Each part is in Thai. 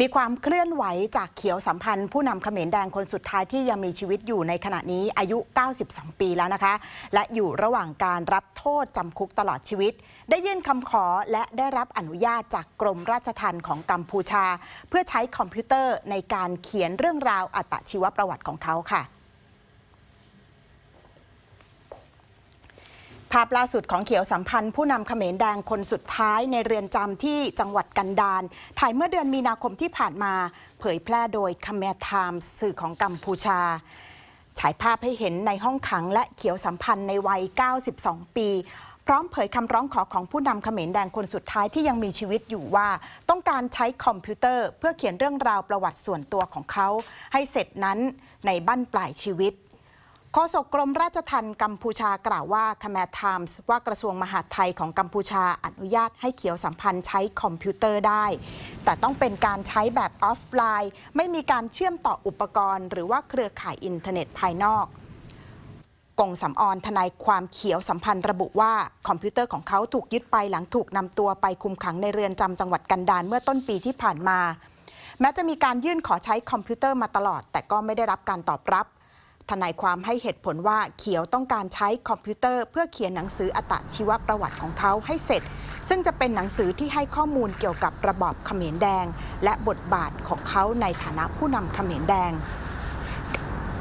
มีความเคลื่อนไหวจากเขียวสัมพันธ์ ผู้นำเขมรแดงคนสุดท้ายที่ยังมีชีวิตอยู่ในขณะนี้อายุ 92 ปีแล้วนะคะ และอยู่ระหว่างการรับโทษจำคุกตลอดชีวิต ได้ยื่นคำขอและได้รับอนุญาตจากกรมราชทัณฑ์ของกัมพูชา เพื่อใช้คอมพิวเตอร์ในการเขียนเรื่องราวอัตชีวประวัติของเขาค่ะ ภาพล่าสุดของเขียวสัมพันธ์ ผู้นำเขมรแดงคนสุดท้ายในเรือนจำที่จังหวัดกันดารถ่ายเมื่อเดือนมีนาคมที่ผ่านมา เผยแพร่โดยค m เม r ไทมส์สื่อของกัมพูชา ฉายภาพให้เห็นในห้องขังและเขียวสัมพันธ์ในวัย 92 ปี พร้อมเผยคำร้องขอของผู้นำเขมรแดงคนสุดท้ายที่ยังมีชีวิตอยู่ว่า ต้องการใช้คอมพิวเตอร์ เพื่อเขียนเรื่องราวประวัติส่วนตัวของเขา ให้เสร็จนั้นในบั้นปลายชีวิต โฆษกกรมราชทัณฑ์กัมพูชากล่าวว่าค m เม r ไทมส์ว่ากระทรวงมหาดไทยของกัมพูชาอนุญาตให้เขียวสัมพันธ์ใช้คอมพิวเตอร์ได้ แต่ต้องเป็นการใช้แบบออฟไลน์ ไม่มีการเชื่อมต่ออุปกรณ์ หรือว่าเครือข่ายอินเทอร์เน็ตภายนอกกงสำออนทนายความเขียวสัมพันธ์ระบุว่าคอมพิวเตอร์ของเขาถูกยึดไปหลังถูกนำตัวไปคุมขังในเรือนจำจังหวัดกันดารเมื่อต้นปีที่ผ่านมา แม้จะมีการยื่นขอใช้คอมพิวเตอร์มาตลอด แต่ก็ไม่ได้รับการตอบรับ ทนายความให้เหตุผลว่าเขียวต้องการใช้คอมพิวเตอร์ เพื่อเขียนหนังสืออัตชีวประวัติของเขาให้เสร็จ ซึ่งจะเป็นหนังสือที่ให้ข้อมูลเกี่ยวกับระบอบเขมรแดง และบทบาทของเขาในฐานะผู้นำเขมรแดง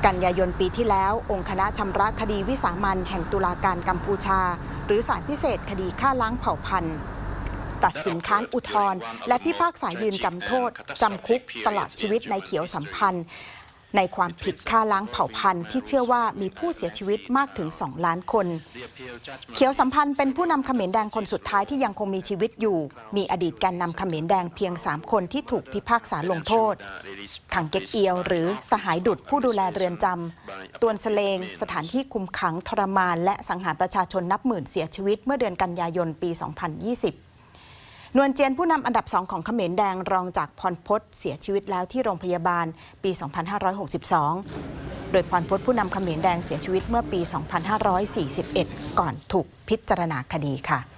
กันยายนปีที่แล้ว องค์คณะชำระคดีวิสามันแห่งตุลาการกัมพูชา หรือศาลพิเศษคดีฆ่าล้างเผ่าพันธุ์ ตัดสินค้านอุทธรณ์และพิพากษายืนจำโทษ จำคุกตลอดชีวิตในเขียวสัมพันธ์ ในความผิดฆ่าล้างเผ่าพันธุ์ที่เชื่อว่ามีผู้เสียชีวิตมากถึง 2 ล้านคน เขียวสัมพันธ์เป็นผู้นำเขมรแดงคนสุดท้ายที่ยังคงมีชีวิตอยู่ มีอดีตแกนนำเขมรแดงเพียง 3 คนที่ถูกพิพากษาลงโทษ ขังเก็กเอียว หรือสหายดุดผู้ดูแลเรือนจำตวนสเลง สถานที่คุมขังทรมาน และสังหารประชาชนนับหมื่นเสียชีวิตเมื่อเดือนกันยายนปี 2020 นวลเจียนผู้นำอันดับสองของเขมรแดงรองจากพรพศเสียชีวิตแล้วที่โรงพยาบาลปี 2562 โดยพรพศผู้นำเขมรแดงเสียชีวิตเมื่อปี 2541 ก่อนถูกพิจารณาคดีค่ะ